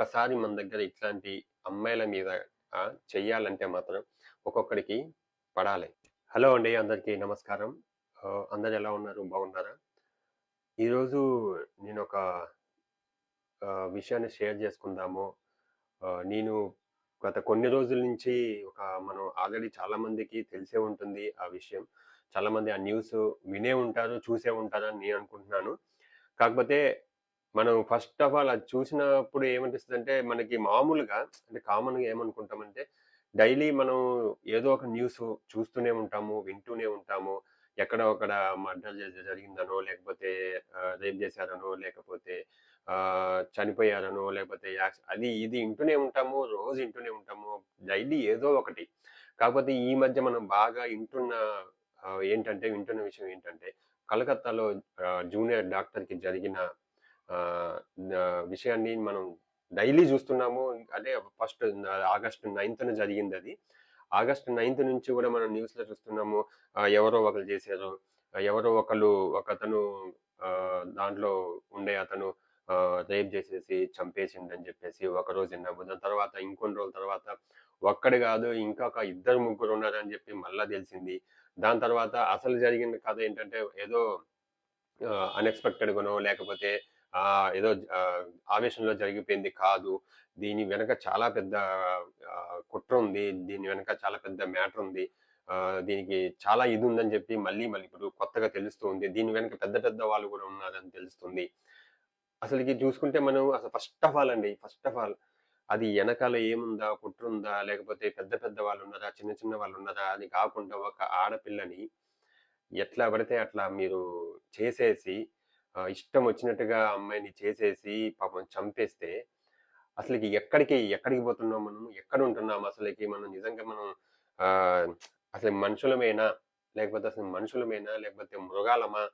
ఒక్కసారి మన దగ్గర ఇట్లాంటి అమ్మాయిల మీద చెయ్యాలంటే మాత్రం ఒక్కొక్కడికి పడాలి. హలో అండి అందరికీ నమస్కారం. అందరు ఎలా ఉన్నారు? బాగున్నారా? ఈరోజు నేను ఒక విషయాన్ని షేర్ చేసుకుందాము. నేను గత కొన్ని రోజుల నుంచి ఒక మనం ఆల్రెడీ చాలామందికి తెలిసే ఉంటుంది ఆ విషయం. చాలామంది ఆ న్యూస్ వినే ఉంటారు చూసే ఉంటారని నేను అనుకుంటున్నాను. కాకపోతే మనం ఫస్ట్ ఆఫ్ ఆల్ అది చూసినప్పుడు ఏమనిపిస్తుంది అంటే మనకి మామూలుగా అంటే కామన్గా ఏమనుకుంటామంటే డైలీ మనం ఏదో ఒక న్యూస్ చూస్తూనే ఉంటాము వింటూనే ఉంటాము. ఎక్కడ ఒకడ మర్డర్ జరిగిందనో లేకపోతే రేప్ చేశారనో లేకపోతే చనిపోయారనో లేకపోతే అది ఇది వింటూనే ఉంటాము రోజు వింటూనే ఉంటాము డైలీ ఏదో ఒకటి. కాకపోతే ఈ మధ్య మనం బాగా వింటున్న ఏంటంటే వింటున్న విషయం ఏంటంటే కలకత్తాలో జూనియర్ డాక్టర్కి జరిగిన విషయాన్ని మనం డైలీ చూస్తున్నాము. అంటే ఫస్ట్ ఆగస్టు నైన్త్న జరిగింది అది ఆగస్టు నైన్త్ నుంచి కూడా మనం న్యూస్లో చూస్తున్నాము. ఎవరో ఒకరు చేశారు. ఎవరో ఒకళ్ళు ఒకతను దాంట్లో ఉండే అతను రేప్ చేసేసి చంపేసిండని చెప్పేసి ఒక రోజు విన్నాము. దాని తర్వాత ఇంకొన్ని రోజుల తర్వాత ఒక్కడు కాదు ఇంకొక ఇద్దరు ముగ్గురు ఉన్నారని చెప్పి మళ్ళా తెలిసింది. దాని తర్వాత అసలు జరిగిన కథ ఏంటంటే ఏదో అన్ఎక్స్పెక్టెడ్గానో లేకపోతే ఏదో ఆవేశంలో జరిగిపోయింది కాదు. దీని వెనక చాలా పెద్ద కుట్ర ఉంది. దీని వెనక చాలా పెద్ద మ్యాటర్ ఉంది. దీనికి చాలా ఇది ఉందని చెప్పి మళ్ళీ మళ్ళీ ఇప్పుడు కొత్తగా తెలుస్తుంది దీని వెనక పెద్ద పెద్ద వాళ్ళు కూడా ఉన్నారని తెలుస్తుంది. అసలుకి చూసుకుంటే మనం అసలు ఫస్ట్ ఆఫ్ ఆల్ అండి ఫస్ట్ ఆఫ్ ఆల్ అది వెనకాల ఏముందా కుట్ర ఉందా లేకపోతే పెద్ద పెద్ద వాళ్ళు ఉన్నారా చిన్న చిన్న వాళ్ళు ఉన్నారా అని కాకుండా ఒక ఆడపిల్లని ఎట్లా పడితే అట్లా మీరు చేసేసి ఇష్టం వచ్చినట్టుగా అమ్మాయిని చేసేసి పాపం చంపేస్తే అసలుకి ఎక్కడికి ఎక్కడికి పోతున్నాం మనం? ఎక్కడ ఉంటున్నాం? అసలుకి మనం నిజంగా మనం అసలు మనుషులమేనా? లేకపోతే అసలు మనుషులమేనా? లేకపోతే మృగాలమా?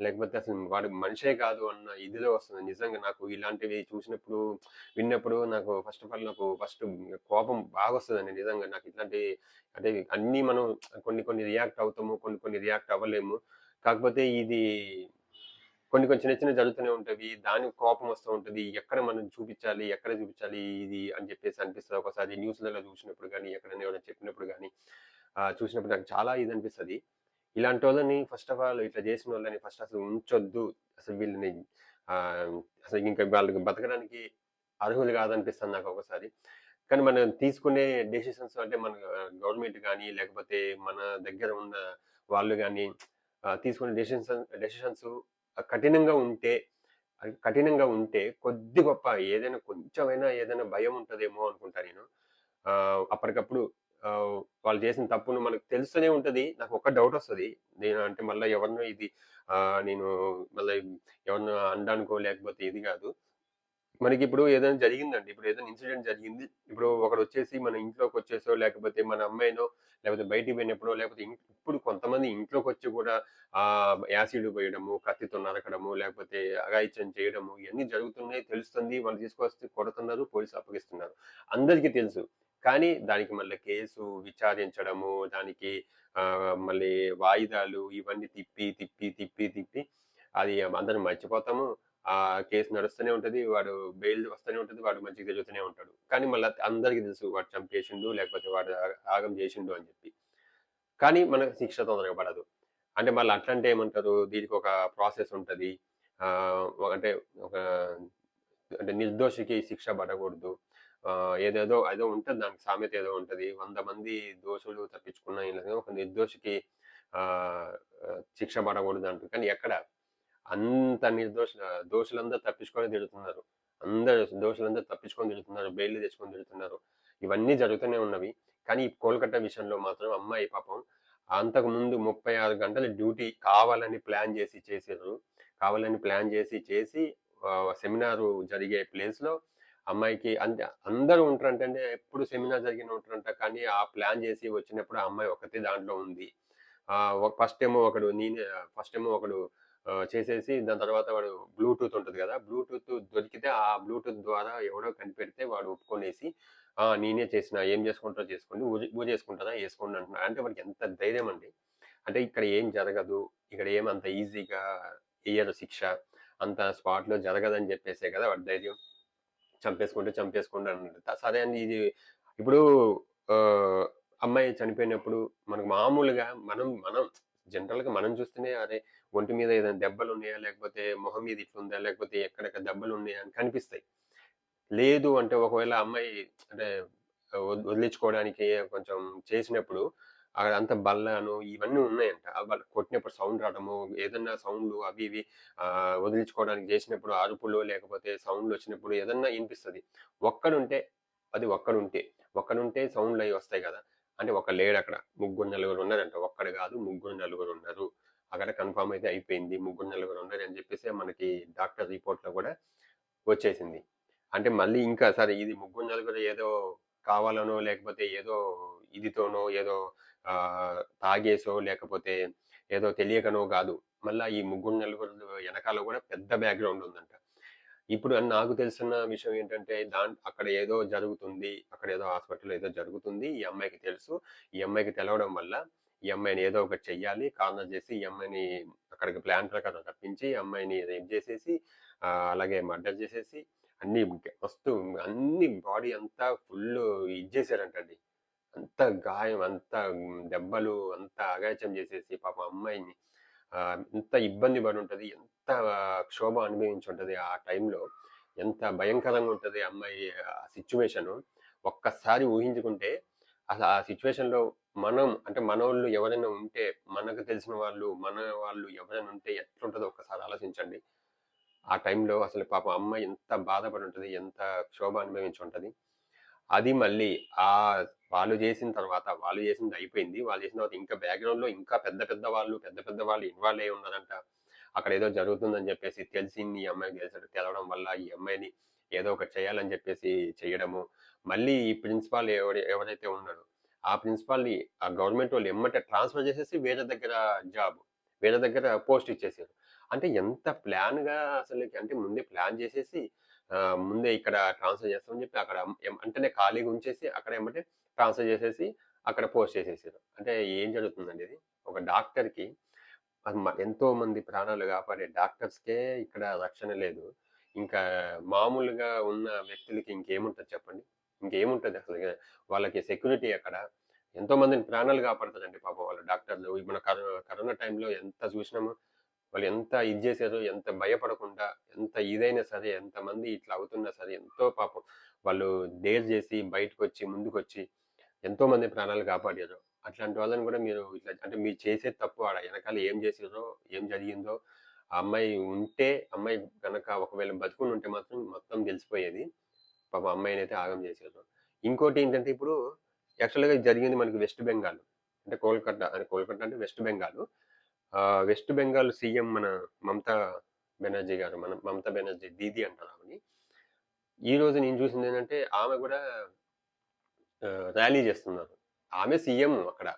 లేకపోతే అసలు వాడు మనిషే కాదు అన్న ఇదిలో వస్తుంది. నిజంగా నాకు ఇలాంటివి చూసినప్పుడు విన్నప్పుడు నాకు ఫస్ట్ ఆఫ్ ఆల్ నాకు ఫస్ట్ కోపం బాగా వస్తుందండి నిజంగా. నాకు ఇట్లాంటి అంటే అన్నీ మనం కొన్ని కొన్ని రియాక్ట్ అవుతాము కొన్ని కొన్ని రియాక్ట్ అవ్వలేము. కాకపోతే ఇది కొన్ని కొన్ని చిన్న చిన్న జరుగుతూనే ఉంటవి. దానికి కోపం వస్తూ ఉంటుంది. ఎక్కడ మనం చూపించాలి? ఎక్కడ చూపించాలి? ఇది అని చెప్పేసి అనిపిస్తుంది. ఒకసారి న్యూస్లలో చూసినప్పుడు కానీ ఎక్కడైనా ఎవరైనా చెప్పినప్పుడు కానీ చూసినప్పుడు నాకు చాలా ఇది అనిపిస్తుంది. ఇలాంటి వాళ్ళని ఫస్ట్ ఆఫ్ ఆల్ ఇట్లా చేసిన వాళ్ళని ఫస్ట్ అసలు ఉంచొద్దు. అసలు వీళ్ళని అసలు ఇంకా వాళ్ళకి బతకడానికి అర్హులు కాదనిపిస్తుంది నాకు ఒకసారి. కానీ మనం తీసుకునే డెసిషన్స్ అంటే మన గవర్నమెంట్ కానీ లేకపోతే మన దగ్గర ఉన్న వాళ్ళు కానీ తీసుకునే డెసిషన్స్ డెసిషన్స్ కఠినంగా ఉంటే అది కఠినంగా ఉంటే కొద్ది గొప్ప ఏదైనా కొంచెమైనా ఏదైనా భయం ఉంటుందేమో అనుకుంటా నేను. అప్పటికప్పుడు వాళ్ళు చేసిన తప్పును మనకు తెలుస్తూనే ఉంటుంది. నాకు ఒక డౌట్ వస్తుంది. నేను అంటే మళ్ళీ ఎవరినో ఇది నేను మళ్ళీ ఎవరినో అనడానికో లేకపోతే ఇది కాదు. మనకి ఇప్పుడు ఏదైనా జరిగిందండి. ఇప్పుడు ఏదైనా ఇన్సిడెంట్ జరిగింది. ఇప్పుడు ఒకడు వచ్చేసి మన ఇంట్లోకి వచ్చేసో లేకపోతే మన అమ్మాయినో లేకపోతే బయటికి పోయినప్పుడో లేకపోతే ఇప్పుడు కొంతమంది ఇంట్లోకి వచ్చి కూడా ఆ యాసిడ్ పోయడము కత్తితో నరకడము లేకపోతే అగాయిత్యం చేయడము ఇవన్నీ జరుగుతున్నాయి తెలుస్తుంది. వాళ్ళు తీసుకొస్తే కొడుతున్నారు పోలీసు అప్పగిస్తున్నారు. అందరికీ తెలుసు. కానీ దానికి మళ్ళీ కేసు విచారించడము దానికి ఆ, మళ్ళీ వాయిదాలు ఇవన్నీ తిప్పి తిప్పి తిప్పి తిప్పి అది అందరం మర్చిపోతాము. ఆ కేసు నడుస్తూనే ఉంటుంది. వాడు బెయిల్ వస్తూనే ఉంటుంది. వాడు మంచిగా తిరుగుతూనే ఉంటాడు. కానీ మళ్ళీ అందరికీ తెలుసు వాడు చంపేసిండు లేకపోతే వాడు ఆగం చేసిండు అని చెప్పి. కానీ మనకు శిక్ష తొందరగా పడదు. అంటే మళ్ళీ అట్లాంటి ఏమంటారు? దీనికి ఒక ప్రాసెస్ ఉంటుంది. అంటే ఒక అంటే నిర్దోషికి శిక్ష పడకూడదు. ఏదేదో ఏదో ఉంటుంది. దానికి సామెత ఏదో ఉంటుంది. వంద మంది దోషులు తప్పించుకున్న ఒక నిర్దోషికి శిక్ష పడకూడదు అంటారు. కానీ ఎక్కడ? అంత నిర్దోష దోషులందరూ తప్పించుకొని తిడుతున్నారు. అందరు దోషులందరూ తప్పించుకొని తిడుతున్నారు బెయిల్ తెచ్చుకొని తిడుతున్నారు. ఇవన్నీ జరుగుతూనే ఉన్నవి. కానీ ఈ కోల్కతా విషయంలో మాత్రం అమ్మాయి పాపం అంతకు ముందు ముప్పై ఆరు గంటల డ్యూటీ కావాలని ప్లాన్ చేసి చేసారు కావాలని ప్లాన్ చేసి చేసి సెమినార్ జరిగే ప్లేస్లో అమ్మాయికి అంటే అందరూ ఉంటారంటే అంటే ఎప్పుడు సెమినార్ జరిగిన ఉంటారంట. కానీ ఆ ప్లాన్ చేసి వచ్చినప్పుడు ఆ అమ్మాయి ఒకటి దాంట్లో ఉంది. ఫస్ట్ ఏమో ఒకడు నేనే ఫస్ట్ ఏమో ఒకడు చేసేసి దాని తర్వాత వాడు బ్లూటూత్ ఉంటుంది కదా బ్లూటూత్ దొరికితే ఆ బ్లూటూత్ ద్వారా ఎవడో కనిపెడితే వాడు ఒప్పుకొనేసి ఆ నేనే చేసిన ఏం చేసుకుంటారో చేసుకోండి ఊ- చేసుకుంటారా వేసుకోండి అంటున్నా. అంటే వాడికి ఎంత ధైర్యం అండి. అంటే ఇక్కడ ఏం జరగదు ఇక్కడ ఏం అంత ఈజీగా వేయరు శిక్ష అంత స్పాట్లో జరగదని చెప్పేసే కదా వాడి ధైర్యం. చంపేసుకుంటే చంపేసుకోండి అంట సరే అండి ఇది ఇప్పుడు అమ్మాయి చనిపోయినప్పుడు మనకు మామూలుగా మనం మనం జనరల్గా మనం చూస్తేనే అరే ఒంటి మీద ఏదైనా దెబ్బలు ఉన్నాయా లేకపోతే మొహం మీద ఇట్లుందా? లేకపోతే ఎక్కడెక్కడ దెబ్బలు ఉన్నాయా అని కనిపిస్తాయి. లేదు అంటే ఒకవేళ అమ్మాయి అంటే వదిలించుకోవడానికి కొంచెం చేసినప్పుడు అక్కడ అంత బల్లను ఇవన్నీ ఉన్నాయంట. వాళ్ళు కొట్టినప్పుడు సౌండ్ రావడము ఏదన్నా సౌండ్లు అవి ఇవి వదిలించుకోవడానికి చేసినప్పుడు అరుపులు లేకపోతే సౌండ్లు వచ్చినప్పుడు ఏదన్నా వినిపిస్తుంది. ఒక్కడుంటే అది ఒక్కడుంటే ఒక్కడుంటే సౌండ్లు అవి వస్తాయి కదా. అంటే ఒక లేడు అక్కడ ముగ్గురు నలుగురు ఉన్నారంట. ఒక్కడు కాదు ముగ్గురు నలుగురు ఉన్నారు. అక్కడ కన్ఫామ్ అయితే అయిపోయింది. ముగ్గురు నలుగురు ఉన్నారు అని చెప్పేసి మనకి డాక్టర్ రిపోర్ట్లో కూడా వచ్చేసింది. అంటే మళ్ళీ ఇంకా సరే ఇది ముగ్గురు నలుగురు ఏదో కావాలనో లేకపోతే ఏదో ఇదితోనో ఏదో తాగేసో లేకపోతే ఏదో తెలియకనో కాదు. మళ్ళీ ఈ ముగ్గురు నలుగురు వెనకాల కూడా పెద్ద బ్యాక్గ్రౌండ్ ఉందంట. ఇప్పుడు నాకు తెలిసిన విషయం ఏంటంటే దాని అక్కడ ఏదో జరుగుతుంది అక్కడ ఏదో హాస్పిటల్ ఏదో జరుగుతుంది ఈ అమ్మాయికి తెలుసు. ఈ అమ్మాయికి తెలవడం వల్ల ఈ అమ్మాయిని ఏదో ఒకటి చెయ్యాలి కార్నర్ చేసి ఈ అమ్మాయిని అక్కడికి ప్లాన్ ప్రకారం తప్పించి ఈ అమ్మాయిని రేప్ చేసేసి అలాగే మర్డర్ చేసేసి అన్ని మస్తు అన్ని బాడీ అంతా ఫుల్ ఇది అంత గాయం అంత దెబ్బలు అంత అగాచం చేసేసి పాప అమ్మాయిని ఎంత ఇబ్బంది పడి ఉంటుంది ఎంత క్షోభ అనుభవించి ఉంటుంది ఆ టైంలో ఎంత భయంకరంగా ఉంటుంది అమ్మాయి ఆ సిచ్యువేషన్ ఒక్కసారి ఊహించుకుంటే అసలు ఆ సిచ్యువేషన్లో మనం అంటే మనోళ్ళు ఎవరైనా ఉంటే మనకు తెలిసిన వాళ్ళు మన వాళ్ళు ఎవరైనా ఉంటే ఎట్లుంటుందో ఒక్కసారి ఆలోచించండి. ఆ టైంలో అసలు పాప అమ్మాయి ఎంత బాధపడి ఉంటుంది ఎంత క్షోభ అనుభవించి ఉంటుంది. అది మళ్ళీ ఆ వాళ్ళు చేసిన తర్వాత వాళ్ళు చేసింది అయిపోయింది. వాళ్ళు చేసిన తర్వాత ఇంకా బ్యాక్గ్రౌండ్లో ఇంకా పెద్ద పెద్ద వాళ్ళు పెద్ద పెద్ద వాళ్ళు ఇన్వాల్వ్ అయి ఉన్నారంట. అక్కడ ఏదో జరుగుతుందని చెప్పేసి తెలిసి ఈ అమ్మాయికి తెలిసి తెలవడం వల్ల ఈ అమ్మాయిని ఏదో ఒకటి చేయాలని చెప్పేసి చేయడము. మళ్ళీ ఈ ప్రిన్సిపాల్ ఎవరు ఎవరైతే ఉన్నాడో ఆ ప్రిన్సిపాల్ని ఆ గవర్నమెంట్ వాళ్ళు ఎమ్మటే ట్రాన్స్ఫర్ చేసేసి వేరే దగ్గర జాబ్ వేరే దగ్గర పోస్ట్ ఇచ్చేసారు. అంటే ఎంత ప్లాన్గా అసలు అంటే ముందే ప్లాన్ చేసేసి ముందే ఇక్కడ ట్రాన్స్ఫర్ చేస్తామని చెప్పి అక్కడ అంటేనే ఖాళీగా ఉంచేసి అక్కడ ఏమంటే ట్రాన్స్ఫర్ చేసేసి అక్కడ పోస్ట్ చేసేసారు. అంటే ఏం జరుగుతుందండి ఇది? ఒక డాక్టర్కి ఎంతో మంది ప్రాణాలు కాపాడే డాక్టర్స్కే ఇక్కడ రక్షణ లేదు. ఇంకా మామూలుగా ఉన్న వ్యక్తులకి ఇంకేముంటుంది చెప్పండి? ఇంకేముంటుంది అసలు వాళ్ళకి సెక్యూరిటీ అక్కడ. ఎంతో మందిని ప్రాణాలు కాపాడుతుందండి పాపం వాళ్ళ డాక్టర్లు. మన కరోనా కరోనా టైంలో ఎంత చూసినామో వాళ్ళు ఎంత ఇది చేశారు ఎంత భయపడకుండా ఎంత ఇదైనా సరే ఎంతమంది ఇట్లా అవుతున్నా సరే ఎంతో పాపం వాళ్ళు డేర్ చేసి బయటకు వచ్చి ముందుకు వచ్చి ఎంతో మంది ప్రాణాలు కాపాడారు. అట్లాంటి వాళ్ళని కూడా మీరు ఇట్లా అంటే మీరు చేసే తప్పు ఆడ వెనకాల ఏం చేసారో ఏం జరిగిందో ఆ అమ్మాయి ఉంటే అమ్మాయి కనుక ఒకవేళ బతుకుని ఉంటే మాత్రం మొత్తం తెలిసిపోయేది. పాప అమ్మాయిని అయితే ఆగం చేసారు ఇంకోటి ఏంటంటే ఇప్పుడు యాక్చువల్గా జరిగింది మనకి వెస్ట్ బెంగాల్. అంటే కోల్కతా అంటే కోల్కతా అంటే వెస్ట్ బెంగాల్. ఆ, వెస్ట్ బెంగాల్ సీఎం మన మమతా బెనర్జీ గారు మన మమతా బెనర్జీ దీది అంటారు ఆమెని ఈ రోజు నేను చూసింది ఏంటంటే ఆమె కూడా ర్యాలీ చేస్తున్నారు. ఆమె సీఎం అక్కడ.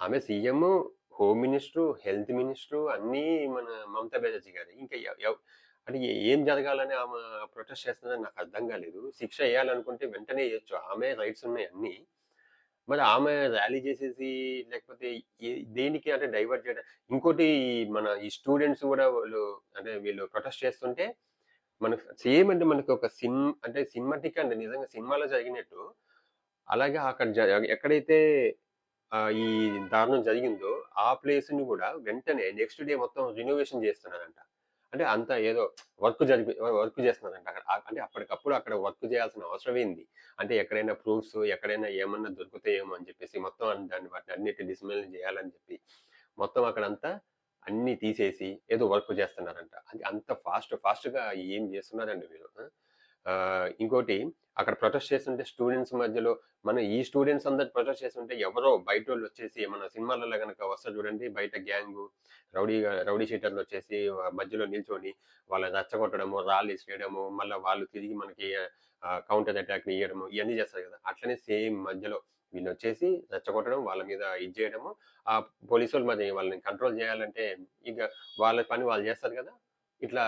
ఆమె C M home minister health minister అన్నీ మన మమతా బెనర్జీ గారు. ఇంకా అంటే ఏం జరగాలని ఆమె ప్రొటెస్ట్ చేస్తుందని నాకు అర్థం కాలేదు. శిక్ష వేయాలనుకుంటే వెంటనే చేయొచ్చు ఆమె రైట్స్ ఉన్నాయి అన్నీ. మరి ఆమె ర్యాలీ చేసేసి లేకపోతే దేనికి అంటే డైవర్ట్ చేయడం? ఇంకోటి మన ఈ స్టూడెంట్స్ కూడా వాళ్ళు అంటే వీళ్ళు ప్రొటెస్ట్ చేస్తుంటే మనకు సేమ్ అంటే మనకి ఒక సిన్ అంటే సినిమాటిక్ అంటే నిజంగా సినిమాలో జరిగినట్టు అలాగే అక్కడ జ- ఎక్కడైతే ఈ దారుణం జరిగిందో ఆ ప్లేస్ని కూడా వెంటనే నెక్స్ట్ డే మొత్తం రినోవేషన్ చేస్తున్నారంట. అంటే అంత ఏదో వర్క్ జరిపి వర్క్ చేస్తున్నారంట అక్కడ. అంటే అప్పటికప్పుడు అక్కడ వర్క్ చేయాల్సిన అవసరం ఏంది? అంటే ఎక్కడైనా ప్రూఫ్స్ ఎక్కడైనా ఏమన్నా దొరుకుతాయేమో అని చెప్పేసి మొత్తం దాన్ని వాటిని అన్నిటి డిస్మెల్ చేయాలని చెప్పి మొత్తం అక్కడంతా అన్ని తీసేసి ఏదో వర్క్ చేస్తున్నారంట. అది అంత ఫాస్ట్ ఫాస్ట్గా ఏం చేస్తున్నారండి మీరు ఇంకోటి అక్కడ ప్రొటెస్ట్ చేస్తుంటే స్టూడెంట్స్ మధ్యలో మన ఈ స్టూడెంట్స్ అందరు ప్రొటెస్ట్ చేస్తుంటే ఎవరో బయట వాళ్ళు వచ్చేసి మన సినిమాలలో కనుక వస్తారు చూడండి బయట గ్యాంగ్ రౌడీ రౌడీ షీటర్లు వచ్చేసి మధ్యలో నిల్చొని వాళ్ళని రెచ్చగొట్టడము రాళ్ళు ఇచ్చేయడము మళ్ళీ వాళ్ళు తిరిగి మనకి కౌంటర్ అటాక్ ఇవ్వడము ఇవన్నీ చేస్తారు కదా. అట్లనే సేమ్ మధ్యలో వీళ్ళు వచ్చేసి రెచ్చగొట్టడం వాళ్ళ మీద ఇది చేయడము. ఆ పోలీసు వాళ్ళ మరి వాళ్ళని కంట్రోల్ చేయాలంటే ఇక వాళ్ళ పని వాళ్ళు చేస్తారు కదా. ఇట్లా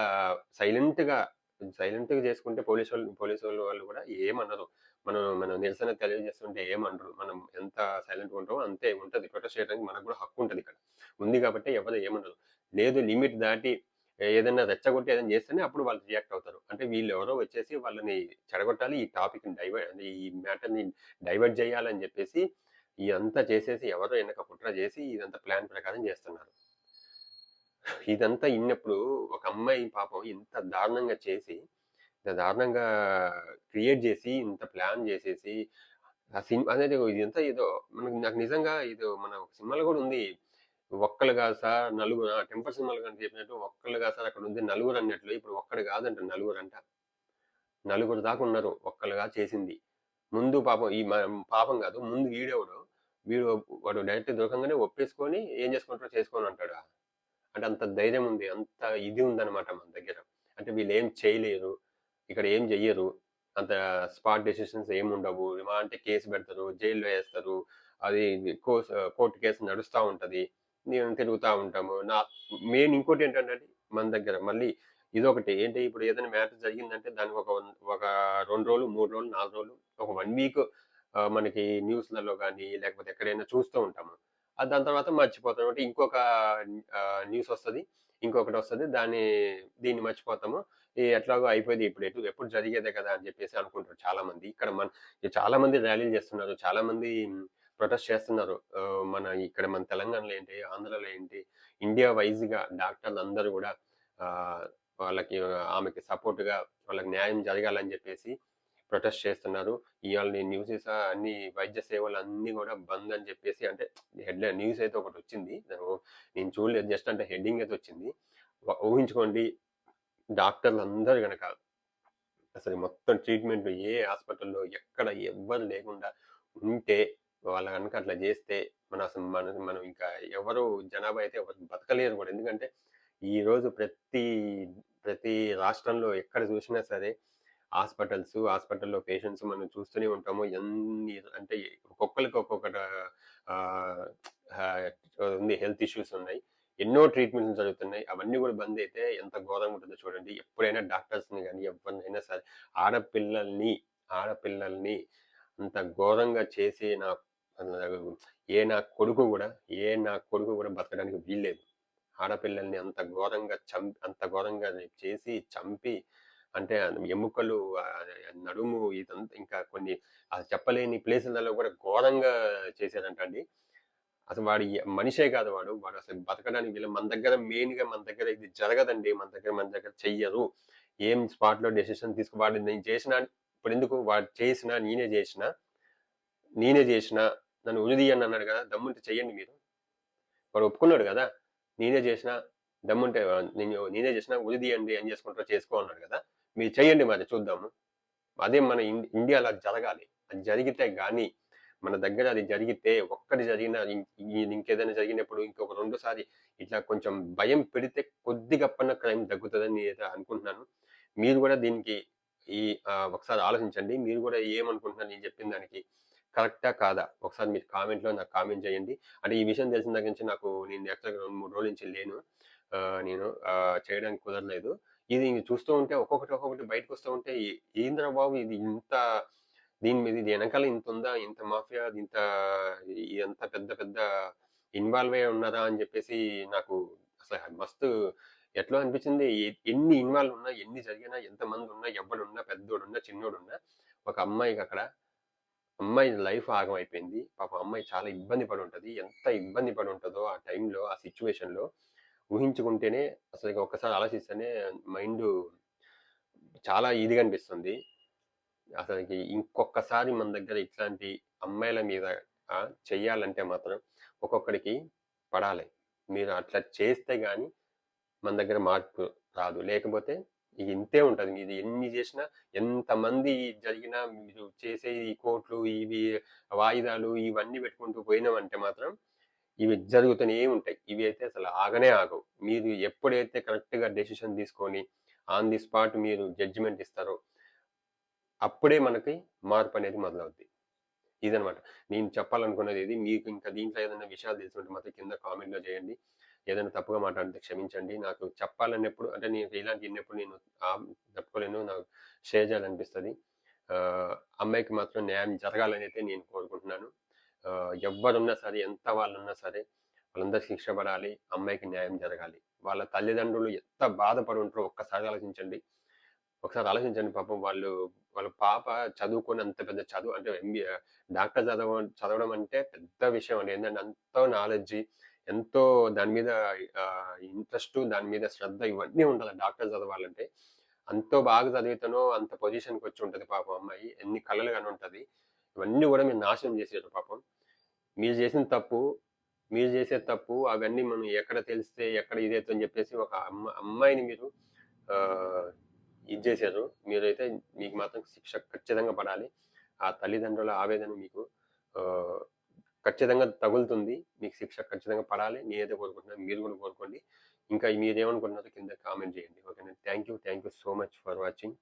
సైలెంట్గా కొంచెం సైలెంట్గా చేసుకుంటే పోలీసు వాళ్ళు పోలీసు వాళ్ళు వాళ్ళు కూడా ఏమనరు. మనం మనం నిరసన తెలియజేస్తుంటే ఏమనరు. మనం ఎంత సైలెంట్గా ఉంటామో అంతే ఉంటుంది. ప్రొటెస్ట్ చేయడానికి మనకు కూడా హక్కు ఉంటుంది ఇక్కడ. ఉంది కాబట్టి ఎవరు ఏమనరు. లేదు లిమిట్ దాటి ఏదైనా రెచ్చగొట్టి ఏదైనా చేస్తేనే అప్పుడు వాళ్ళు రియాక్ట్ అవుతారు. అంటే వీళ్ళు ఎవరో వచ్చేసి వాళ్ళని చెడగొట్టాలి ఈ టాపిక్ డైవర్ట్ అంటే ఈ మ్యాటర్ని డైవర్ట్ చేయాలని చెప్పేసి ఇదంతా చేసేసి ఎవరో వెనక కుట్ర చేసి ఇదంతా ప్లాన్ ప్రకారం చేస్తున్నారు. ఇదంతా ఇన్నప్పుడు ఒక అమ్మాయి పాపం ఇంత దారుణంగా చేసి ఇంత దారుణంగా క్రియేట్ చేసి ఇంత ప్లాన్ చేసేసి ఆ సినిమా అనేది ఇదంతా ఏదో మనకు నాకు నిజంగా ఇది మన ఒక సినిమాలో కూడా ఉంది. ఒక్కలు కాదు సార్ నలుగురు టెంపర్ సినిమాలు కానీ చెప్పినట్టు ఒక్కళ్ళు కాదు సార్ అక్కడ ఉంది నలుగురు అన్నట్లు ఇప్పుడు ఒక్కడు కాదంట నలుగురు అంట. నలుగురు దాకా ఉన్నారు ఒక్కలుగా చేసింది. ముందు పాపం ఈ మ- పాపం కాదు ముందు వీడేవాడు వీడు వాడు డైరెక్ట్ దొరకంగానే ఒప్పేసుకొని ఏం చేసుకుంటారో చేసుకొని అంటాడు? అంటే అంత ధైర్యం ఉంది అంత ఇది ఉందన్నమాట మన దగ్గర. అంటే వీళ్ళు ఏం చేయలేరు ఇక్కడ ఏం చెయ్యరు అంత స్పాట్ డెసిషన్స్ ఏం ఉండవు. అంటే కేసు పెడతారు జైల్లో వేస్తారు అది కోర్టు కేసు నడుస్తూ ఉంటుంది నేను తిరుగుతూ ఉంటాము. నా మెయిన్ ఇంకోటి ఏంటంటే మన దగ్గర మళ్ళీ ఇదొకటి. ఏంటి ఇప్పుడు ఏదైనా మ్యాటర్ జరిగిందంటే దానికి ఒక వన్- ఒక రెండు రోజులు మూడు రోజులు నాలుగు రోజులు ఒక వన్ వీక్ మనకి న్యూస్లలో కానీ లేకపోతే ఎక్కడైనా చూస్తూ ఉంటాము. దాని తర్వాత మర్చిపోతాం. అంటే ఇంకొక న్యూస్ వస్తుంది ఇంకొకటి వస్తుంది దాన్ని దీన్ని మర్చిపోతాము. ఎట్లాగో అయిపోయింది ఇప్పుడు ఎటు ఎప్పుడు జరిగేదే కదా అని చెప్పేసి అనుకుంటారు చాలా మంది ఇక్కడ మన చాలా మంది ర్యాలీలు చేస్తున్నారు చాలా మంది ప్రొటెస్ట్ చేస్తున్నారు. మన ఇక్కడ మన తెలంగాణలో ఏంటి ఆంధ్రలో ఏంటి ఇండియా వైజ్గా డాక్టర్లు అందరూ కూడా వాళ్ళకి ఆమెకి సపోర్ట్గా వాళ్ళకి న్యాయం జరగాలని చెప్పేసి ప్రొటెస్ట్ చేస్తున్నారు. ఇవాళ నేను న్యూసెస్ అన్ని వైద్య సేవలు అన్ని కూడా బంద్ అని చెప్పేసి అంటే హెడ్లైన్ న్యూస్ అయితే ఒకటి వచ్చింది. నేను చూడలేదు. జస్ట్ అంటే హెడ్డింగ్ అయితే వచ్చింది. ఊహించుకోండి. డాక్టర్లు అందరు కనుక అసలు మొత్తం ట్రీట్మెంట్ ఏ హాస్పిటల్లో ఎక్కడ ఎవ్వరు లేకుండా ఉంటే వాళ్ళ కనుక అట్లా చేస్తే మన అసలు మన మనం ఇంకా ఎవరు జనాభా అయితే ఎవరు బతకలేరు కూడా. ఎందుకంటే ఈరోజు ప్రతి ప్రతి రాష్ట్రంలో ఎక్కడ చూసినా సరే హాస్పిటల్స్ హాస్పిటల్లో పేషెంట్స్ మనం చూస్తూనే ఉంటాము. ఎన్ని అంటే ఒక్కొక్కరికి ఒక్కొక్కటి ఉంది హెల్త్ ఇష్యూస్ ఉన్నాయి. ఎన్నో ట్రీట్మెంట్స్ జరుగుతున్నాయి. అవన్నీ కూడా బంద్ అయితే ఎంత ఘోరంగా ఉంటుందో చూడండి. ఎప్పుడైనా డాక్టర్స్ని కానీ ఎవరినైనా సరే ఆడపిల్లల్ని ఆడపిల్లల్ని అంత ఘోరంగా చేసి నా ఏ నా కొడుకు కూడా ఏ నా కొడుకు కూడా బతకడానికి వీల్లేదు. ఆడపిల్లల్ని అంత ఘోరంగా చంపి అంత ఘోరంగా చేసి చంపి అంటే ఎముకలు నడుము ఇదంతా ఇంకా కొన్ని చెప్పలేని ప్లేసులలో కూడా ఘోరంగా చేశారంట అండి. అసలు వాడు మనిషే కాదు వాడు. వాడు అసలు బతకడానికి వీళ్ళు మన దగ్గర మెయిన్గా మన దగ్గర ఇది జరగదండి. మన దగ్గర మన దగ్గర చెయ్యరు. ఏం స్పాట్లో డెసిషన్ తీసుకు వాడు నేను చేసిన ఇప్పుడు ఎందుకు? వాడు చేసిన నేనే చేసిన నేనే చేసిన నన్ను ఉరిది అని అన్నాడు కదా దమ్ముంటే చెయ్యండి మీరు. వాడు ఒప్పుకున్నాడు కదా నేనే చేసిన దమ్ముంటే నేను నేనే చేసిన ఉరిదీయండి ఏం చేసుకుంటారో చేసుకో అన్నాడు కదా. మీరు చేయండి మరి చూద్దాము. అదే మన ఇన్- ఇండియాలో అది జరగాలి. అది జరిగితే కానీ మన దగ్గర అది జరిగితే ఒక్కటి జరిగిన ఇంకేదైనా జరిగినప్పుడు ఇంకొక రెండోసారి ఇట్లా కొంచెం భయం పెడితే కొద్దిగప్పన్న క్రైమ్ తగ్గుతుందని నేనైతే అనుకుంటున్నాను. మీరు కూడా దీనికి ఈ ఒకసారి ఆలోచించండి. మీరు కూడా ఏమనుకుంటున్నారు నేను చెప్పిన దానికి కరెక్టా కాదా? ఒకసారి మీరు కామెంట్లో నాకు కామెంట్ చేయండి. అంటే ఈ విషయం తెలిసిన దగ్గర నుంచి నాకు నేను ఎక్కడ రెండు మూడు రోజుల నుంచి లేను. నేను చేయడానికి కుదరలేదు. ఇది చూస్తూ ఉంటే ఒక్కొక్కటి ఒక్కొక్కటి బయటకు వస్తూ ఉంటే ఏంద్రా బాబు ఇది ఇంత దీని మీద ఇది వెనకాల ఇంత ఉందా? ఇంత మాఫియా ఇంత ఇంత పెద్ద పెద్ద ఇన్వాల్వ్ అయి ఉన్నారా? అని చెప్పేసి నాకు అసలు మస్తు ఎట్లా అనిపించింది? ఎన్ని ఇన్వాల్వ్ ఉన్నా ఎన్ని జరిగినా ఎంతమంది ఉన్నా ఎవడున్నా పెద్దోడున్నా చిన్నోడున్నా ఒక అమ్మాయికి అక్కడ అమ్మాయి లైఫ్ ఆగం అయిపోయింది. పాపం అమ్మాయి చాలా ఇబ్బంది పడి ఉంటుంది. ఎంత ఇబ్బంది పడి ఉంటుందో ఆ టైంలో ఆ సిచ్యువేషన్లో ఊహించుకుంటేనే అసలు ఒక్కసారి ఆలోచిస్తేనే మైండ్ చాలా ఇదిగా అనిపిస్తుంది. అసలుకి ఇంకొకసారి మన దగ్గర ఇట్లాంటి అమ్మాయిల మీద చెయ్యాలంటే మాత్రం ఒక్కొక్కడికి పడాలి. మీరు అట్లా చేస్తే కానీ మన దగ్గర మార్పు రాదు. లేకపోతే ఇది ఇంతే ఉంటుంది. ఇది ఎన్ని చేసినా ఎంతమంది జరిగినా మీరు చేసే ఈ కోట్లు ఇవి వాయిదాలు ఇవన్నీ పెట్టుకుంటూ పోయినామంటే మాత్రం ఇవి జరుగుతూనే ఉంటాయి. ఇవి అయితే అసలు ఆగనే ఆగవు. మీరు ఎప్పుడైతే కరెక్ట్గా డెసిషన్ తీసుకొని ఆన్ ది స్పాట్ మీరు జడ్జిమెంట్ ఇస్తారో అప్పుడే మనకి మార్పు అనేది మొదలవుద్ది. ఇదనమాట నేను చెప్పాలనుకున్నది ఇది మీకు ఇంకా దీంట్లో ఏదైనా విషయాలు తెలుసుకుంటే మాత్రం కింద కామెంట్లో చేయండి. ఏదైనా తప్పుగా మాట్లాడితే క్షమించండి. నాకు చెప్పాలన్నప్పుడు అంటే నేను ఇలాంటి విన్నప్పుడు నేను చెప్పుకోలేను నాకు షేర్ చేయాలనిపిస్తుంది అమ్మాయికి మాత్రం న్యాయం జరగాలని అయితే నేను కోరుకుంటున్నాను. ఎవ్వరున్నా సరే ఎంత వాళ్ళు ఉన్నా సరే వాళ్ళందరూ శిక్ష పడాలి అమ్మాయికి న్యాయం జరగాలి. వాళ్ళ తల్లిదండ్రులు ఎంత బాధపడి ఉంటారో ఒక్కసారి ఆలోచించండి. ఒకసారి ఆలోచించండి పాపం వాళ్ళు వాళ్ళ పాప చదువుకొని అంత పెద్ద చదువు అంటే ఎంబీఏ డాక్టర్ చదవ చదవడం అంటే పెద్ద విషయం అండి. ఏంటంటే ఎంతో నాలెడ్జ్ ఎంతో దాని మీద ఇంట్రెస్ట్ దాని మీద శ్రద్ధ ఇవన్నీ ఉండాలి. డాక్టర్ చదవాలంటే అంతో బాగా చదివితేనో అంత పొజిషన్కి వచ్చి ఉంటుంది పాపం అమ్మాయి. ఎన్ని కళలు కానీ ఉంటుంది. ఇవన్నీ కూడా మీరు నాశనం చేసేట పాపం. మీరు చేసిన తప్పు మీరు చేసే తప్పు అవన్నీ మనం ఎక్కడ తెలిస్తే ఎక్కడ ఇదైతే అని చెప్పేసి ఒక అమ్మ అమ్మాయిని మీరు ఇది చేశారు. మీరైతే మీకు మాత్రం శిక్ష ఖచ్చితంగా పడాలి. ఆ తల్లిదండ్రుల ఆవేదన మీకు ఖచ్చితంగా తగులుతుంది. మీకు శిక్ష ఖచ్చితంగా పడాలి. నేనైతే కోరుకుంటున్నాను మీరు కూడా కోరుకోండి. ఇంకా మీరు ఏమనుకుంటున్నారో కింద కామెంట్ చేయండి. ఓకేనా? Thank you. Thank you so much for watching.